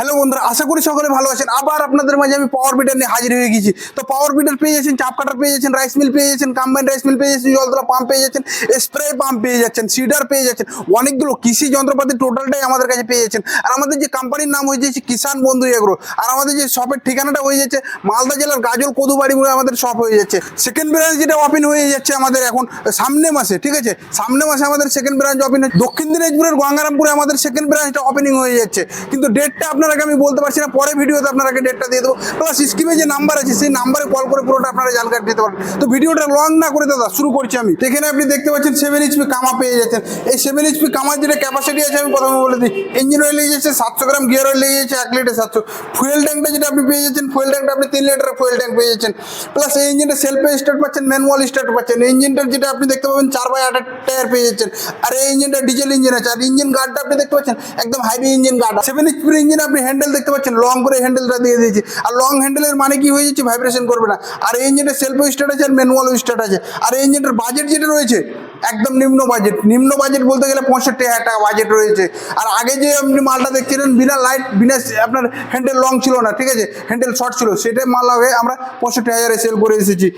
Hello বন্ধুরা, আশা করি সকলে ভালো আছেন। আবার আপনাদের মাঝে আমি পাওয়ার বিটার নিয়ে হাজির হয়ে গেছি। তো পাওয়ার বিটার পেয়ে যাচ্ছেন চাপ কাটার পেয়ে যাচ্ছেন রাইস মিল পেয়ে যাচ্ছেন কম্বাইন রাইস মিল পেয়ে যাচ্ছেন জলতলা পাম্প পেয়ে যাচ্ছেন স্প্রে পাম্প পেয়ে যাচ্ছেন সিডার পেয়ে যাচ্ছেন, অনেকগুলো কৃষি যন্ত্রপাতি টোটালটাই আমাদের কাছে পেয়ে যাচ্ছেন। আর আমাদের যে কোম্পানির নাম হয়ে যাচ্ছে কিষান বন্ধু এগ্রো আর আমাদের যে শপের ঠিকানাটা হয়ে যাচ্ছে, মালদা জেলার গাজল কদুবাড়ি বলে আমাদের শপ হয়ে যাচ্ছে। সেকেন্ড ব্রাঞ্চ যেটা ওপেন হয়ে যাচ্ছে আমাদের এখন, সামনে মাসে, ঠিক আছে? সামনে মাসে আমাদের সেকেন্ড ব্রাঞ্চ ওপেন দক্ষিণ দিনাজপুরের গঙ্গারামপুরে আমাদের সেকেন্ড ব্রাঞ্চটা ওপেনিং হয়ে যাচ্ছে। কিন্তু ডেটটা আপনারাকে আমি বলতে পারছি না, পরে ভিডিওতে আপনারাকে ডেটটা দিয়ে দেবো। প্লাস স্ক্রিমে যে নাম্বার আছে, সেই নাম্বারে কল করে পুরোটা আপনারা জানকারি দিতে পারেন তো ভিডিওটা লং না করে দাদা, শুরু করছি আমি। এখানে আপনি দেখতে পাচ্ছেন সেভেন এইচপি কামা পেয়ে যাচ্ছেন। এই সেভেন এইচপি কামার যেটা ক্যাপাসিটি আছে, আমি প্রথমে বলে দিই। ইঞ্জিন অয়েল লেগে যাচ্ছে, সাতশো গ্রাম গিয়ার অয়েল লেগে যাচ্ছে, এক লিটার সাতশো। ফুয়েল ট্যাঙ্কটা যেটা আপনি পেয়ে যাচ্ছেন ফুয়েল ট্যাঙ্কটা আপনি তিন লিটারের ফুয়েল ট্যাঙ্ক পেয়ে যাচ্ছেন। প্লাস এই ইঞ্জিনটা সেলফে স্টার্ট পাচ্ছেন ম্যানুয়াল স্টার্ট পাচ্ছেন। ইঞ্জিনটার যেটা আপনি দেখতে পাবেন, চার বাই আটের টায়ার পেয়ে যাচ্ছেন। আর এই ইঞ্জিনটা ডিজেল ইঞ্জিন আছে। আর ইঞ্জিন গার্ডটা আপনি দেখতে পাচ্ছেন, একদম হাইভি ইঞ্জিন গার্ড সেভেন এইচপির ইঞ্জিন আপনি হ্যান্ডেল দেখতে পাচ্ছেন লং করে হ্যান্ডেলটা দিয়ে দিয়েছি। আর লং হ্যান্ডেলের মানে কি হয়ে যাচ্ছে ভাইব্রেশন করবে না। আর এই ইঞ্জিনটা সেলফ স্টার্ট আছে আর ম্যানুয়াল স্টার্ট আছে। আর এই ইঞ্জিনটার বাজেট যেটা রয়েছে, একদম নিম্ন বাজেট নিম্ন বাজেট বলতে গেলে পঁয়ষট্টি হাজার টাকা বাজেট রয়েছে। আর আগে যে আপনি মালটা দেখছিলেন, বিনা লাইট বিনা আপনার হ্যান্ডেল লং ছিল না, ঠিক আছে? হ্যান্ডেল শর্ট ছিল। সেটাই মাল আগে আমরা পঁয়ষট্টি হাজারে সেল করে এসেছি।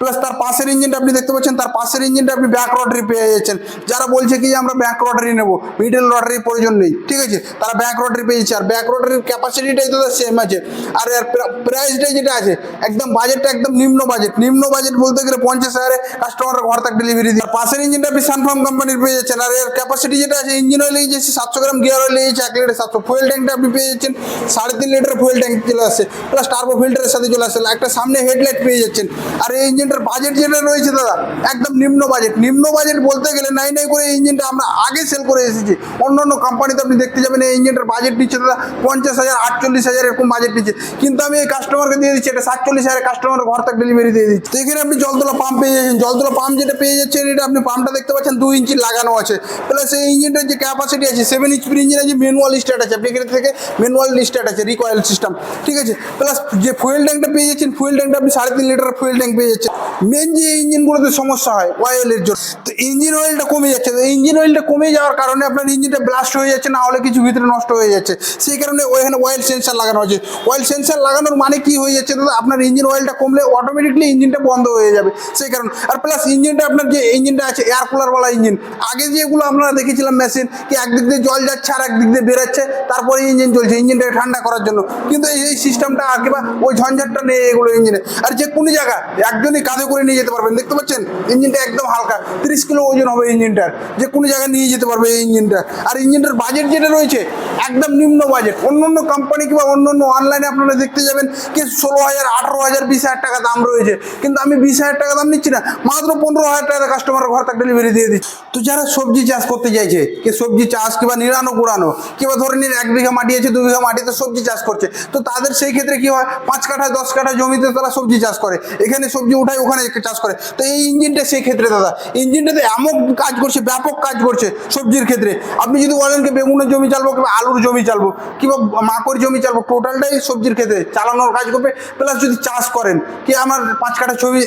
প্লাস তার পাশের ইঞ্জিনটা আপনি দেখতে পাচ্ছেন, তার পাশের ইঞ্জিনটা আপনি ব্যাক রটারি পেয়ে যাচ্ছেন। যারা বলছে কি আমরা ব্যাক রটারি নেব মিডল রটারির প্রয়োজন নেই, ঠিক আছে? তারা ব্যাক রটারি পেয়ে যাচ্ছে আর ব্যাক রটারির ক্যাপাসিটিটাই তো সেম আছে। আর এর প্রাইসটাই যেটা আছে, একদম বাজেটটা একদম নিম্ন বাজেট নিম্ন বাজেট বলতে গেলে পঞ্চাশ হাজারে কাস্টমার ঘর তাক ডেলিভারি দিই পাশের ইঞ্জিনটা আপনি সানফার্ম কোম্পানির পেয়ে যাচ্ছেন, আর এর ক্যাপাসিটি যেটা আছে ইঞ্জিন অয়েল যাচ্ছে সাতশো গ্রাম গিয়ার অয়েল যাচ্ছে এক লিটার সাতশো। ফুয়েল ট্যাঙ্কটা আপনি পেয়ে যাচ্ছেন, সাড়ে তিন লিটার ফুয়েল ট্যাঙ্ক চলে আসছে প্লাস টার্বো ফিল্টারের সাথে চলে আসছে একটা সামনে হেডলাইট পেয়ে যাচ্ছেন। আর এই ইঞ্জিনটার বাজেট যেটা রয়েছে দাদা, একদম নিম্ন বাজেট নিম্ন বাজেট বলতে গেলে নাই নাই করে এই ইঞ্জিনটা আমরা আগে সেল করে এসেছি। অন্য অন্য কোম্পানিতে আপনি দেখতে যাবেন, এই ইঞ্জিনটার বাজেট নিচ্ছে দাদা পঞ্চাশ হাজার, আটচল্লিশ হাজার এরকম বাজেট নিচ্ছে। কিন্তু আমি এই কাস্টমারকে দিয়ে দিচ্ছি, এটা সাতচল্লিশ হাজার কাস্টমারের ঘর থেকে ডেলিভারি দিয়ে দিচ্ছি। তো এখানে আপনি জলতলা পাম্প পেয়ে যাচ্ছেন। জলতলা পাম্প যেটা পেয়ে যাচ্ছেন এটা আপনি পাম্পটা দেখতে পাচ্ছেন দু ইঞ্চি লাগানো আছে। প্লাস এই ইঞ্জিনটার যে ক্যাপাসিটি আছে সেভেন ইঞ্চির ইঞ্জিন আছে ম্যানুয়াল স্টার্ট আছে। আপনি এখানে থেকে ম্যানুয়াল স্টার্ট আছে রিকয়েল সিস্টেম ঠিক আছে? প্লাস যে ফুয়েল ট্যাঙ্কটা পেয়ে যাচ্ছেন ফুয়েল ট্যাঙ্কটা আপনি সাড়ে তিন লিটার ফুয়েল ট্যাঙ্ক পেয়ে যাচ্ছেন। মেন যে ইঞ্জিনগুলোতে সমস্যা হয় অয়েলের জন্য। তো ইঞ্জিন অয়েলটা কমে যাচ্ছে। তো ইঞ্জিন অয়েলটা কমে যাওয়ার কারণে আপনার ইঞ্জিনটা ব্লাস্ট হয়ে যাচ্ছে, না হলে কিছু ভিতরে নষ্ট হয়ে যাচ্ছে। সেই কারণে ওইখানে অয়েল সেন্সার লাগানো হয়েছে অয়েল সেন্সার লাগানোর মানে কি হয়ে যাচ্ছে? দাদা, আপনার ইঞ্জিন অয়েলটা কমলে অটোমেটিকলি ইঞ্জিনটা বন্ধ হয়ে যাবে। সেই কারণে, আর প্লাস ইঞ্জিনটা আপনার যে ইঞ্জিনটা আছে এয়ার কুলারওয়ালা ইঞ্জিন আগে যেগুলো আপনারা দেখেছিলাম মেশিন কি একদিক দিয়ে জল যাচ্ছে আর একদিক দিয়ে বেরোচ্ছে, তারপরে ইঞ্জিন চলছে ইঞ্জিনটাকে ঠান্ডা করার জন্য। কিন্তু এই সিস্টেমটা আর কিংবা ওই ঝঞ্ঝাটটা নেই এগুলো ইঞ্জিনে আর যে কোনো জায়গা একজনই কাঁধে করে নিয়ে যেতে পারবেন। দেখতে পাচ্ছেন? ইঞ্জিনটা একদম হালকা। তিরিশ কিলো ওজন হবে ইঞ্জিনটার। যে কোনো জায়গায় নিয়ে যেতে পারবে এই ইঞ্জিনটা। আর ইঞ্জিনটার বাজেট যেটা রয়েছে, একদম নিম্ন বাজেট অন্য অন্য কোম্পানি কিংবা অন্য অন্য অনলাইনে আপনারা দেখতে যাবেন কি ষোলো হাজার, আঠারো হাজার, বিশ হাজার টাকা দাম রয়েছে। কিন্তু আমি বিশ হাজার টাকা দাম নিচ্ছি না, মাত্র পনেরো হাজার টাকা কাস্টমারের ঘর তাক ডেলিভারি দিয়ে দিচ্ছি। তো যারা সবজি চাষ করতে চাইছে, কি সবজি চাষ কিংবা নিরানো কুড়ানো, কিংবা ধরে নিন এক বিঘা মাটি আছে, দু বিঘা মাটিতে সবজি চাষ করছে, তো তাদের সেই ক্ষেত্রে কি হয়? পাঁচ কাঠা, দশ কাঠা জমিতে তারা সবজি চাষ করে। এখানে সবজি উঠায় ওখানে চাষ করে। তো এই ইঞ্জিনটা সেই ক্ষেত্রে দাদা। ইঞ্জিনটাতে এমন কাজ করছে, ব্যাপক কাজ করছে সবজির ক্ষেত্রে। আপনি যদি বলেন কি বেগুনের জমি চালবো কিংবা আলুর জমি চালবো কিংবা মাকড় জমি চালবো টোটালটাই সবজির ক্ষেত্রে চালানোর কাজ করবে। প্লাস যদি চাষ করেন, কি আমার পাঁচ কাঠা ছবি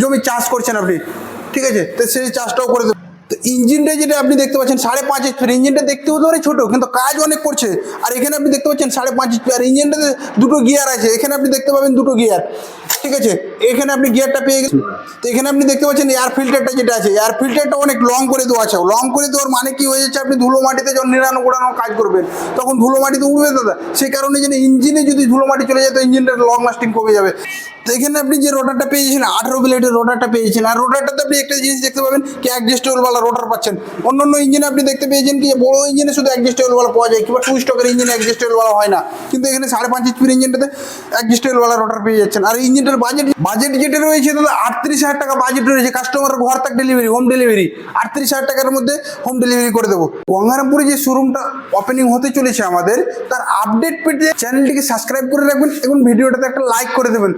জমি চাষ করছেন আপনি, ঠিক আছে? তো সেই চাষটাও করে দেবেন ইঞ্জিনটা যেটা আপনি দেখতে পাচ্ছেন, সাড়ে পাঁচ এইচপির ইঞ্জিনটা দেখতে হতে পারে ছোটো, কিন্তু কাজ অনেক করছে। আর এখানে আপনি দেখতে পাচ্ছেন সাড়ে পাঁচ আর ইঞ্জিনটাতে দুটো গিয়ার আছে। এখানে আপনি দেখতে পাবেন দুটো গিয়ার ঠিক আছে? এখানে আপনি গিয়ারটা পেয়ে গেছেন। তো এখানে আপনি দেখতে পাচ্ছেন এয়ার ফিল্টারটা যেটা আছে। এয়ার ফিল্টারটা অনেক লং করে দেওয়া আছে। লং করে দেওয়ার মানে কি হয়ে যাচ্ছে, আপনি ধুলো মাটিতে যখন নিরানো গোড়ানোর কাজ করবেন, তখন ধুলো মাটিতে উঠবে দাদা। সেই কারণে যেন ইঞ্জিনে যদি ধুলো মাটি চলে যায়, তো ইঞ্জিনটা লং লাস্টিং কমে যাবে। তো এখানে আপনি যে রোটারটা পেয়েছেন, আঠারো ব্লেডের রোটারটা পেয়েছেন। আর রোটারটাতে আপনি একটা জিনিস দেখতে পাবেন কি অ্যাডজাস্টেবলওয়ালা রোটার পাচ্ছেন। অন্য অন্য ইঞ্জিনে আপনি দেখতে পেয়েছেন কি, বড় ইঞ্জিনে শুধু অ্যাডজাস্টেবলওয়ালা পাওয়া যায়, কিংবা টু স্টকের ইঞ্জিনে অ্যাডজাস্টেবলওয়ালা হয় না। কিন্তু এখানে সাড়ে পাঁচ এইচপির ইঞ্জিনটাতে অ্যাডজাস্টেবলওয়ালা রোটার পেয়ে যাচ্ছেন। আর ইঞ্জিনটার বাজেট বাজেট যেটা রয়েছে দাদা আটত্রিশ হাজার টাকা বাজেট রয়েছে। কাস্টমারের ঘর তাক ডেলিভারি হোম ডেলিভারি আটত্রিশ হাজার টাকার মধ্যে হোম ডেলিভারি করে দেবো। গঙ্গারামপুরে যে শোরুমটা ওপেনিং হতে চলেছে আমাদের, তার আপডেট পেতে চ্যানেলটিকে সাবস্ক্রাইব করে রাখবেন এবং ভিডিওটাতে একটা লাইক করে দেবেন।